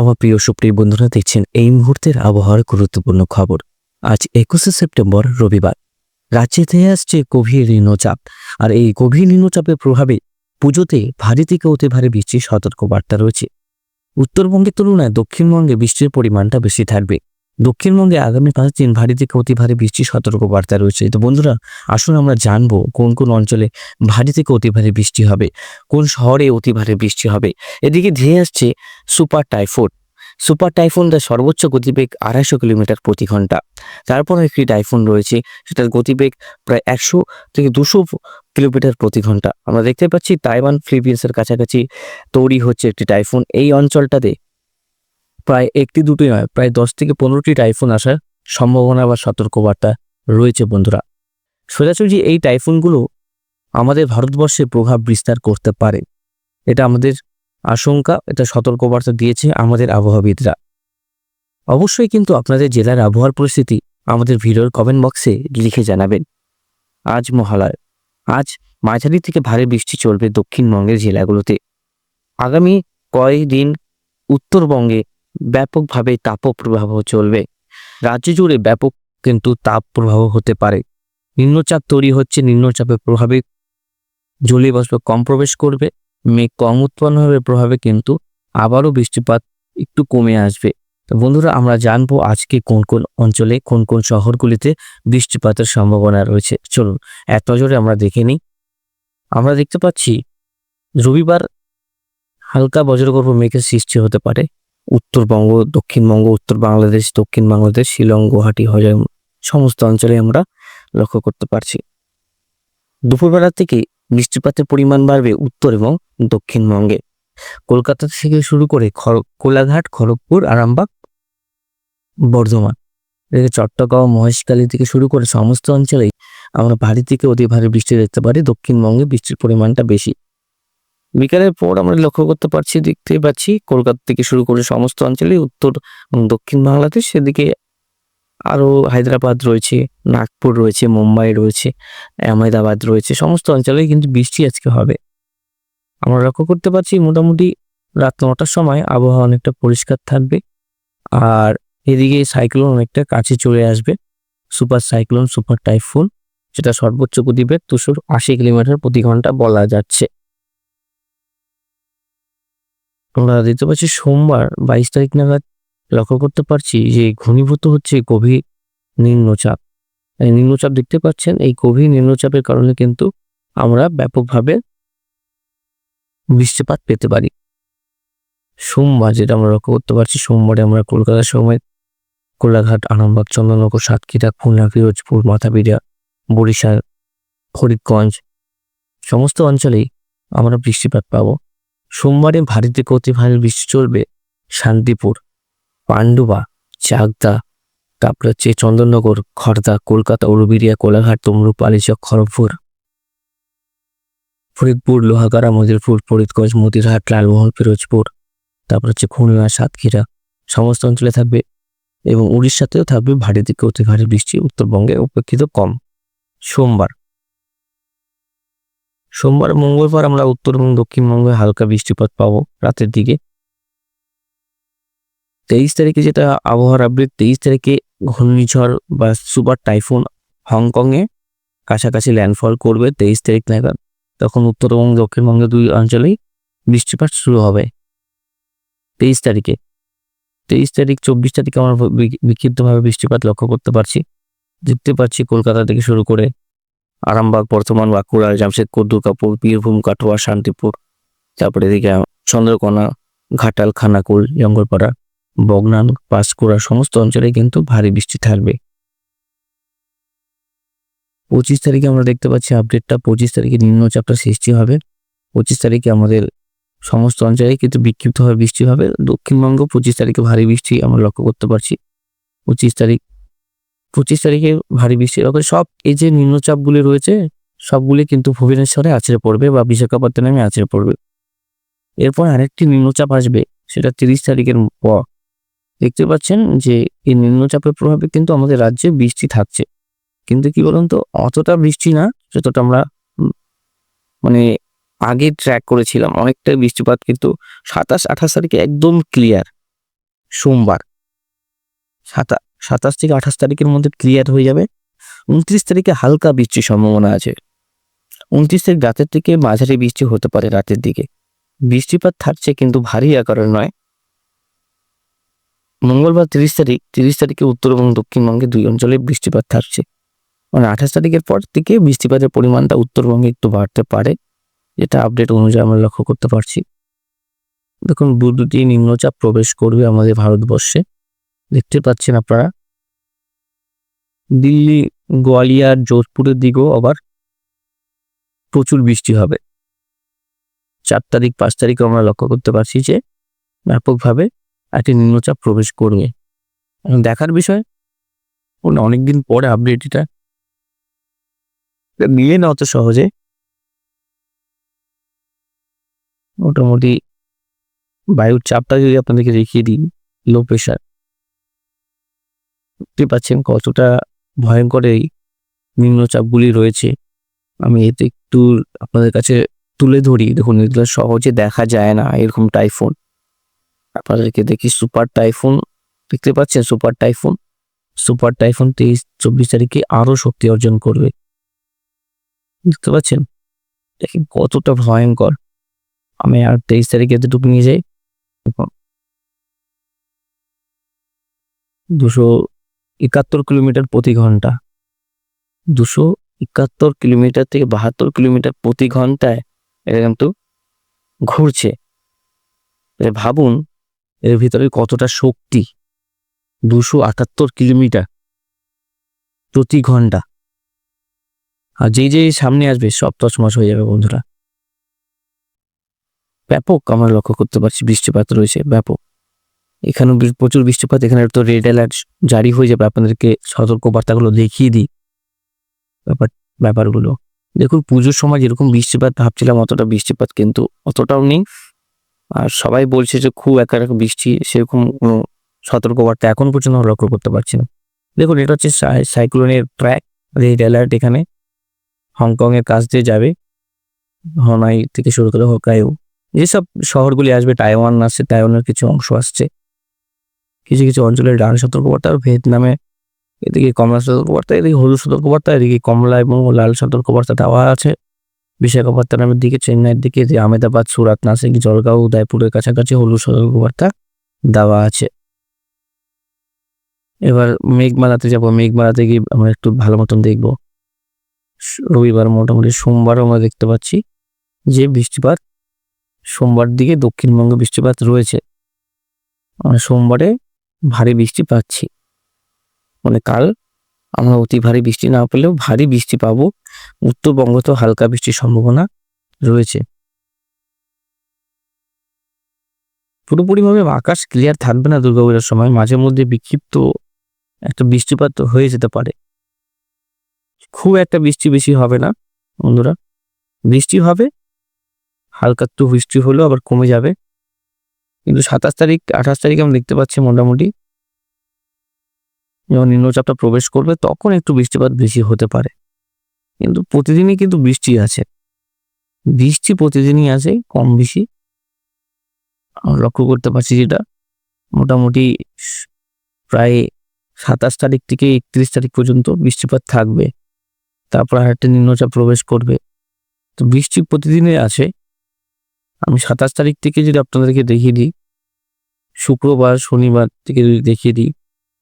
আমার প্রিয় সুপ্রিয় বন্ধুরা, দেখছেন এই মুহূর্তের আবহাওয়ার গুরুত্বপূর্ণ খবর। আজ একুশে সেপ্টেম্বর, রবিবার। রাজ্যে ধেয়ে আসছে গভীর নিম্নচাপ। আর এই গভীর নিম্নচাপের প্রভাবে পুজোতে ভারী থেকে অতি ভারী বৃষ্টির সতর্কবার্তা রয়েছে। উত্তরবঙ্গের তুলনায় দক্ষিণবঙ্গে বৃষ্টির পরিমাণটা বেশি থাকবে। দক্ষিণবঙ্গে আগামী পাঁচ দিন ভারী থেকে অতি ভারী বৃষ্টির সতর্কবার্তা রয়েছে। তো বন্ধুরা, আসুন আমরা জানব কোন কোন অঞ্চলে ভারী থেকে অতি ভারী বৃষ্টি হবে, কোন শহরে অতি ভারী বৃষ্টি হবে। এদিকে ধেয়ে আসছে সুপার টাইফুন। সুপার টাইফুন তার সর্বোচ্চ গতিবেগ আড়াইশো কিলোমিটার প্রতি ঘণ্টা। তারপর একটি টাইফুন রয়েছে, সেটার গতিবেগ প্রায় একশো থেকে দুশো কিলোমিটার প্রতি ঘণ্টা। আমরা দেখতে পাচ্ছি তাইওয়ান ফিলিপিন্সের কাছাকাছি তৈরি হচ্ছে একটি টাইফুন। এই অঞ্চলটাতে প্রায় একটি দুটি নয়, প্রায় দশ থেকে পনেরোটি টাইফুন আসার সম্ভাবনা বা সতর্কবার্তা রয়েছে বন্ধুরা। সোজাসুজি এই টাইফুনগুলো আমাদের ভারতবর্ষে প্রভাব বিস্তার করতে পারে। এটা আমাদের আশঙ্কা, এটা সতর্কবার্তা দিয়েছে আমাদের আবহাওয়াবিদরা। অবশ্যই কিন্তু আপনাদের জেলার আবহাওয়ার পরিস্থিতি আমাদের ভিডিওর কমেন্ট বক্সে লিখে জানাবেন। আজ মহালয় আজ মাঝারি থেকে ভারী বৃষ্টি চলবে দক্ষিণবঙ্গের জেলাগুলোতে। আগামী কয়েকদিন উত্তরবঙ্গে ব্যাপকভাবে তাপপ্রবাহ চলবে। রাজ্য জুড়ে ব্যাপক কিন্তু তাপ প্রবাহ হতে পারে। নিম্নচাপ তৈরি হচ্ছে, নিম্নচাপের প্রভাবে জলীয় বাষ্প কম প্রবেশ করবে। মেঘ কম উৎপন্ন হবে প্রভাবে কিন্তু আবারও বৃষ্টিপাত একটু কমে আসবে। তো বন্ধুরা, আমরা জানব আজকে কোন কোন অঞ্চলে, কোন কোন শহরগুলিতে বৃষ্টিপাতের সম্ভাবনা রয়েছে। চলুন, এক নজরে আমরা দেখে নিই। আমরা দেখতে পাচ্ছি, রবিবার হালকা বজ্রগর্ভ মেঘের সৃষ্টি হতে পারে। উত্তরবঙ্গ, দক্ষিণবঙ্গ, উত্তর বাংলাদেশ, দক্ষিণ বাংলাদেশ, শিলং, গুয়াহাটি, হজম, সমস্ত অঞ্চলে আমরা লক্ষ্য করতে পারছি। দুপুরবেলা থেকে বৃষ্টিপাতের পরিমাণ বাড়বে উত্তর এবং দক্ষিণবঙ্গে। কলকাতা থেকে শুরু করে কোলাঘাট, খড়গপুর, আরামবাগ, বর্ধমান। চট্টগ্রাম, মহেশখালী থেকে শুরু করে সমস্ত অঞ্চলেই আমরা ভারী থেকে অতি ভারী বৃষ্টি দেখতে পারি। দক্ষিণবঙ্গে বৃষ্টির পরিমাণটা বেশি। বিকালের পর আমরা লক্ষ্য করতে পারছি দেখতে পাচ্ছি, কলকাতা থেকে শুরু করে সমস্ত অঞ্চলে উত্তর দক্ষিণ বাংলাদেশ সেদিকে আরও হায়দ্রাবাদ রয়েছে, নাগপুর রয়েছে, মুম্বাই রয়েছে, আহমেদাবাদ রয়েছে, সমস্ত অঞ্চলেই কিন্তু বৃষ্টি আজকে হবে। আমরা লক্ষ্য করতে পারছি মোটামুটি রাত নটার সময় আবহাওয়া অনেকটা পরিষ্কার থাকবে আর এদিকে সাইক্লোন অনেকটা কাছে চলে আসবে, সুপার সাইক্লোন, সুপার টাইফুন, যেটা সর্বোচ্চ গতিবেগ দুশো আশি কিলোমিটার প্রতি ঘণ্টা বলা যাচ্ছে। আমরা দেখতে পাচ্ছি সোমবার বাইশ তারিখ নাগাদ লক্ষ্য করতে পারছি যে ঘনীভূত হচ্ছে গভীর নিম্নচাপ। নিম্নচাপ দেখতে পাচ্ছেন, এই গভীর নিম্নচাপের কারণে কিন্তু আমরা ব্যাপকভাবে বৃষ্টিপাত পেতে পারি। সোমবার যেটা আমরা লক্ষ্য করতে পারছি, সোমবারে আমরা কলকাতার সময় কোলাঘাট, আরামবাগ চন্দননগর সাতক্ষীরা, খুলনা ফিরোজপুর মাথাপিড়া বরিশাল, ফরিদগঞ্জ, সমস্ত অঞ্চলেই আমরা বৃষ্টিপাত পাবো। সোমবারে ভারী থেকে ভারী বৃষ্টি চলবে শান্তিপুর। পান্ডুবা চাকদা তারপরে হচ্ছে চন্দননগর খড়দা কলকাতা উলুবিরিয়া কোলাঘাট তমরুপ আলিচক খড়গপুর। ফরিদপুর, লোহাগাড়া মজিরপুর ফরিদগঞ্জ, মতিরহাট, লালমোহন ফিরোজপুর তারপর হচ্ছে খুলনা সাতক্ষীরা। সমস্ত অঞ্চলে থাকবে এবং উড়িষ্যাতেও থাকবে ভারী থেকে অতি ভারী বৃষ্টি, উত্তরবঙ্গে উপেক্ষিত কম। সোমবার। সোমবার, মঙ্গলবার আমরা উত্তর এবং দক্ষিণবঙ্গে হালকা বৃষ্টিপাত পাবো রাতের দিকে। তেইশ তারিখে যেটা আবহাওয়ার আপডেট তেইশ তারিখে ঘূর্ণিঝড় বা সুপার টাইফুন হংকংয়ে কাছাকাছি ল্যান্ডফল করবে তেইশ তারিখ নাগাদ। তখন উত্তর এবং দক্ষিণবঙ্গের দুই অঞ্চলেই বৃষ্টিপাত শুরু হবে তেইশ তারিখে। তেইশ তারিখ, চব্বিশ তারিখে আমরা বিক্ষিপ্তভাবে বৃষ্টিপাত লক্ষ্য করতে পারছি। দেখতে পাচ্ছি কলকাতা থেকে শুরু করে আরামবাগ, বর্ধমান, বাঁকুড়া, জামশেদপুর, দুর্গাপুর, বীরভূম, কাটোয়া, শান্তিপুর, তারপরে এদিকে চন্দ্রকোনা, ঘাটাল, খানাকুল, জঙ্গলপাড়া বগনান পাঁশকুড়া সমস্ত অঞ্চলে কিন্তু ভারী বৃষ্টি থাকবে। পঁচিশ তারিখে আমরা দেখতে পাচ্ছি আপডেটটা পঁচিশ তারিখে নিম্নচাপটা সৃষ্টি হবে। পঁচিশ তারিখে আমাদের সমস্ত অঞ্চলে কিন্তু বিক্ষিপ্তভাবে বৃষ্টি হবে। দক্ষিণবঙ্গ পঁচিশ তারিখে ভারী বৃষ্টি আমরা লক্ষ্য করতে পারছি। পঁচিশ তারিখ, পঁচিশ তারিখে ভারী বৃষ্টি সব এই যে নিম্নচাপগুলি রয়েছে, সবগুলি কিন্তু ভুবনেশ্বরে আছড়ে পড়বে বা বিশাখাপত্তনমে আছড়ে পড়বে। এরপর আরেকটি নিম্নচাপ আসবে, সেটা তিরিশ তারিখের পর। দেখতে পাচ্ছেন যে এই নিম্নচাপের প্রভাবে কিন্তু আমাদের রাজ্যে বৃষ্টি থাকছে। কিন্তু কি বলুন তো অতটা বৃষ্টি না, যতটা আমরা মানে আগে ট্র্যাক করেছিলাম। অনেকটা বৃষ্টিপাত কিন্তু সাতাশ আঠাশ তারিখে একদম ক্লিয়ার সোমবার। সাতা, সাতাশ থেকে আঠাশ তারিখের মধ্যে ক্লিয়ার হয়ে যাবে। উনত্রিশ তারিখে হালকা বৃষ্টির সম্ভাবনা আছে। উনত্রিশ তারিখ রাতের দিকে মাঝারি বৃষ্টি হতে পারে রাতের দিকে। বৃষ্টিপাত থাকছে কিন্তু ভারী আকারের নয়। মঙ্গলবার তিরিশ তারিখ, তিরিশ তারিখে উত্তর এবং দক্ষিণবঙ্গে দুই অঞ্চলে বৃষ্টিপাত থাকছে। মানে আঠাশ তারিখের পর থেকে বৃষ্টিপাতের পরিমাণটা উত্তরবঙ্গে একটু বাড়তে পারে। যেটা আপডেট অনুযায়ী আমরা লক্ষ্য করতে পারছি। দেখুন দুটি নিম্নচাপ প্রবেশ করবে আমাদের ভারতবর্ষে। দেখতে পাচ্ছেন আপনারা। দিল্লি, গোয়ালিয়ার যোধপুরের দিকেও আবার প্রচুর বৃষ্টি হবে। চার তারিখ, পাঁচ তারিখে আমরা লক্ষ্য করতে পারছি যে ব্যাপকভাবে একটি নিম্নচাপ প্রবেশ করবে। দেখার বিষয় অনেকদিন পরে আপডেট এটা। নিয়ে না অত সহজে। মোটামুটি বায়ুর চাপটা যদি আপনাদেরকে দেখিয়ে দিই লো প্রেশার দেখতে পাচ্ছেন কতটা ভয়ঙ্কর এই নিম্নচাপগুলি রয়েছে। আমি এতে একটু আপনাদের কাছে তুলে ধরি। দেখুন, এগুলো সহজে দেখা যায় না, এরকম টাইফুন আপনাদেরকে দেখি সুপার টাইফুন, দেখতে পাচ্ছেন সুপার টাইফুন? সুপার টাইফুন তেইশ, চব্বিশ তারিখে আরও শক্তি অর্জন করবে। দেখতে পাচ্ছেন? দেখেন কতটা ভয়ঙ্কর। আমি আর তেইশ তারিখে এতটুকু নিয়ে যাই। দুশো একাত্তর কিলোমিটার প্রতি ঘণ্টা। দুশো একাত্তর কিলোমিটার থেকে বাহাত্তর কিলোমিটার প্রতি ঘন্টায় এটা কিন্তু ঘুরছে। ভাবুন এর ভিতরে কতটা শক্তি? দুশো আটাত্তর কিলোমিটার প্রতি ঘণ্টা। আর যেই যেই সামনে আসবে, সব তছমছ হয়ে যাবে বন্ধুরা। ব্যাপক আমরা লক্ষ্য করতে পারছি, বৃষ্টিপাত রয়েছে, ব্যাপক। এখানেও প্রচুর বৃষ্টিপাত, এখানে তো রেড অ্যালার্ট জারি হয়ে যাবে। আপনাদেরকে সতর্কবার্তাগুলো দেখিয়ে দিই ব্যাপার ব্যাপারগুলো। দেখুন, পুজোর সময় যেরকম বৃষ্টিপাত, ভাবছিলাম অতটা বৃষ্টিপাত, কিন্তু অতটাও নেই। আর সবাই বলছে যে খুব একা একা বৃষ্টি, সেরকম কোনো সতর্কবার্তা এখন পর্যন্ত লক্ষ্য করতে পারছি না। দেখুন, এটা হচ্ছে সাইক্লোনের ট্র্যাক, রেড অ্যালার্ট এখানে। হংকংয়ের কাছ দিয়ে যাবে। হনাই থেকে শুরু করে হোকাইও। যেসব শহরগুলি আসবে টাইওয়ান আসছে টাইওয়ানের কিছু অংশ আসছে। কিছু কিছু অঞ্চলের ডান সতর্কবার্তা আর ভিয়েতনামে এদিকে কমলা সতর্কবার্তা, এদিকে হলুদ সতর্কবার্তা, এদিকে কমলা এবং লাল সতর্কবার্তা দেওয়া আছে। বিশাখাপত্তনমের দিকে, চেন্নাইয়ের দিকে আহমেদাবাদ, সুরাত, নাসিক, জলগাঁও, উদয়পুরের কাছাকাছি হলুদ সতর্কবার্তা দেওয়া আছে। এবার মেঘমালাতে যাব। মেঘমালাতে গিয়ে আমরা একটু ভালো মতন দেখব। রবিবার মোটামুটি সোমবার আমরা দেখতে পাচ্ছি যে বৃষ্টিপাত সোমবার দিকে দক্ষিণবঙ্গে বৃষ্টিপাত রয়েছে। আমরা সোমবারে ভারী বৃষ্টি পাচ্ছি। মানে কাল আমরা অতি ভারী বৃষ্টি না পেলেও ভারী বৃষ্টি পাবো। উত্তরবঙ্গ তো হালকা বৃষ্টির সম্ভাবনা রয়েছে। পুরোপুরিভাবে আকাশ ক্লিয়ার থাকবে না দুর্গাপূজার সময়, মাঝে মধ্যে বিক্ষিপ্ত একটা বৃষ্টিপাত হয়ে যেতে পারে। খুব একটা বৃষ্টি বেশি হবে না, বন্ধুরা। বৃষ্টি হবে, হালকা একটু বৃষ্টি হলেও আবার কমে যাবে। কিন্তু সাতাশ তারিখ, আঠাশ তারিখ আমরা দেখতে পাচ্ছি মোটামুটি। যখন নিম্নচাপটা প্রবেশ করবে, তখন একটু বৃষ্টিপাত বেশি হতে পারে। কিন্তু প্রতিদিনই কিন্তু বৃষ্টি আছে। বৃষ্টি প্রতিদিনই আছে, কম বেশি। লক্ষ্য করতে পারছি যেটা মোটামুটি প্রায় সাতাশ তারিখ থেকে একত্রিশ তারিখ পর্যন্ত বৃষ্টিপাত থাকবে। তারপর আরেকটা নিম্নচাপ প্রবেশ করবে। তো বৃষ্টি প্রতিদিনে আছে। আমি সাতাশ তারিখ থেকে যদি আপনাদেরকে দেখিয়ে দিই, শুক্রবার, শনিবার থেকে যদি দেখিয়ে দিই,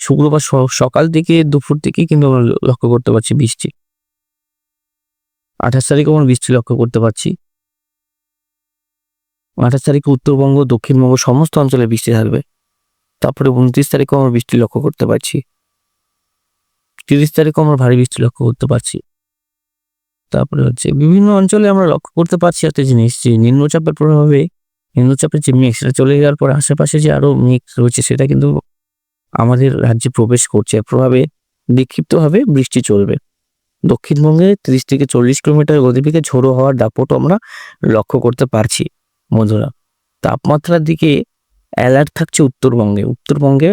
শুক্রবার সকাল থেকে দুপুর থেকে কিন্তু আমরা লক্ষ্য করতে পারছি বৃষ্টি। আঠাশ তারিখে আমরা বৃষ্টি লক্ষ্য করতে পারছি। আঠাশ তারিখে উত্তরবঙ্গ, দক্ষিণবঙ্গ সমস্ত অঞ্চলে বৃষ্টি থাকবে। তারপরে উনত্রিশ তারিখেও আমরা বৃষ্টি লক্ষ্য করতে পারছি। তিরিশ তারিখেও আমরা ভারী বৃষ্টি লক্ষ্য করতে পারছি। তারপরে হচ্ছে বিভিন্ন অঞ্চলে আমরা লক্ষ্য করতে পারছি একটা জিনিস যে নিম্নচাপের প্রভাবে নিম্নচাপের যে মেঘ, সেটা চলে যাওয়ার পর আশেপাশে যে আরও মেঘ রয়েছে, সেটা কিন্তু আমাদের রাজ্যে প্রবেশ করছে। প্রভাবে বিক্ষিপ্তভাবে বৃষ্টি চলবে। দক্ষিণবঙ্গে ত্রিশ থেকে চল্লিশ কিলোমিটার গতিবেগে ঝোড়ো হওয়ার দাপটও আমরা লক্ষ্য করতে পারছি, বন্ধুরা। তাপমাত্রার দিকে অ্যালার্ট থাকছে উত্তরবঙ্গে। উত্তরবঙ্গে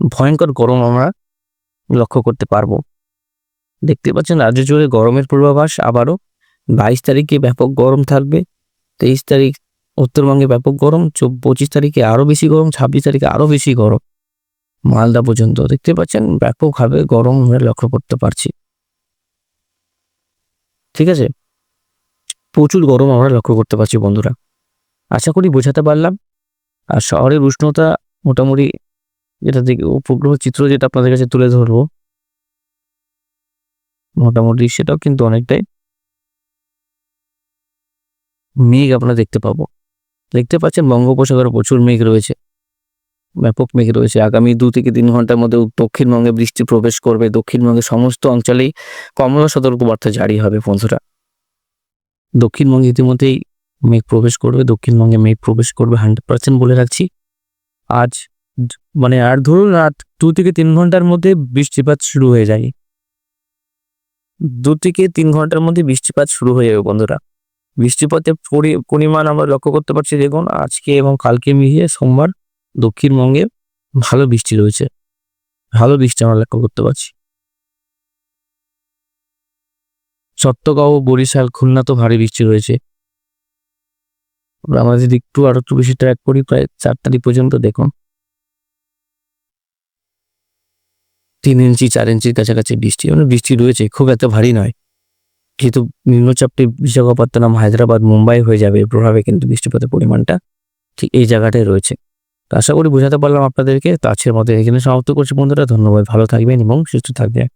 ভয়ঙ্কর গরম আমরা লক্ষ্য করতে পারব। দেখতে পাচ্ছেন, রাজ্য জুড়ে গরমের পূর্বাভাস আবারও। বাইশ তারিখে ব্যাপক গরম থাকবে, তেইশ তারিখ উত্তরবঙ্গে ব্যাপক গরম পঁচিশ তারিখে আরও বেশি গরম, ছাব্বিশ তারিখে আরও বেশি গরম। মালদা পর্যন্ত দেখতে পাচ্ছেন, ব্যাপকভাবে গরম আমরা লক্ষ্য করতে পারছি। ঠিক আছে? প্রচুর গরম আমরা লক্ষ্য করতে পারছি বন্ধুরা। আশা করি বোঝাতে পারলাম। আর শহরের উষ্ণতা মোটামুটি যেটা দেখে উপগ্রহ চিত্র যেটা আপনাদের কাছে তুলে ধরবো, মোটামুটি সেটাও কিন্তু অনেকটাই মেঘ আপনারা দেখতে পাবো। দেখতে পাচ্ছেন বঙ্গোপসাগরে প্রচুর মেঘ রয়েছে। ব্যাপক মেঘ রয়েছে। আগামী দু থেকে তিন ঘণ্টার মধ্যে দক্ষিণবঙ্গে বৃষ্টি প্রবেশ করবে। দক্ষিণবঙ্গের সমস্ত অঞ্চলেই কমলা সতর্কবার্তা জারি হবে বন্ধুরা। দক্ষিণবঙ্গে ইতিমধ্যেই মেঘ প্রবেশ করবে। দক্ষিণবঙ্গে মেঘ প্রবেশ করবে হান্ড্রেড পার্সেন্ট বলে রাখছি। আজ মানে আর ধরুন রাত দু থেকে তিন ঘণ্টার মধ্যে বৃষ্টিপাত শুরু হয়ে যায়। দু থেকে তিন ঘণ্টার মধ্যে বৃষ্টিপাত শুরু হয়ে যাবে বন্ধুরা। বৃষ্টিপাতের পরি- পরিমাণ আমরা লক্ষ্য করতে পারছি। দেখুন আজকে এবং কালকে মিলিয়ে সোমবার দক্ষিণবঙ্গে ভালো বৃষ্টি রয়েছে। ভালো বৃষ্টি আমরা লক্ষ্য করতে পারছি। চট্টগাঁও বরিশাল খুলনা তো ভারী বৃষ্টি রয়েছে। আমরা যদি একটু আরও একটু বেশি ট্র্যাক করি, প্রায় চার তারিখ পর্যন্ত দেখুন। তিন ইঞ্চি, চার ইঞ্চির কাছাকাছি বৃষ্টি। মানে বৃষ্টি রয়েছে, খুব এত ভারী নয়। যেহেতু নিম্নচাপটি বিশাখাপত্তনম, হায়দ্রাবাদ, মুম্বাই হয়ে যাবে, প্রভাবে কিন্তু বৃষ্টিপাতের পরিমাণটা ঠিক এই জায়গাটায় রয়েছে। আশা করি বোঝাতে পারলাম আপনাদেরকে। তো আজকের মতো এখানে সমাপ্ত করছি বন্ধুরা। ধন্যবাদ। ভালো থাকবেন এবং সুস্থ থাকবেন।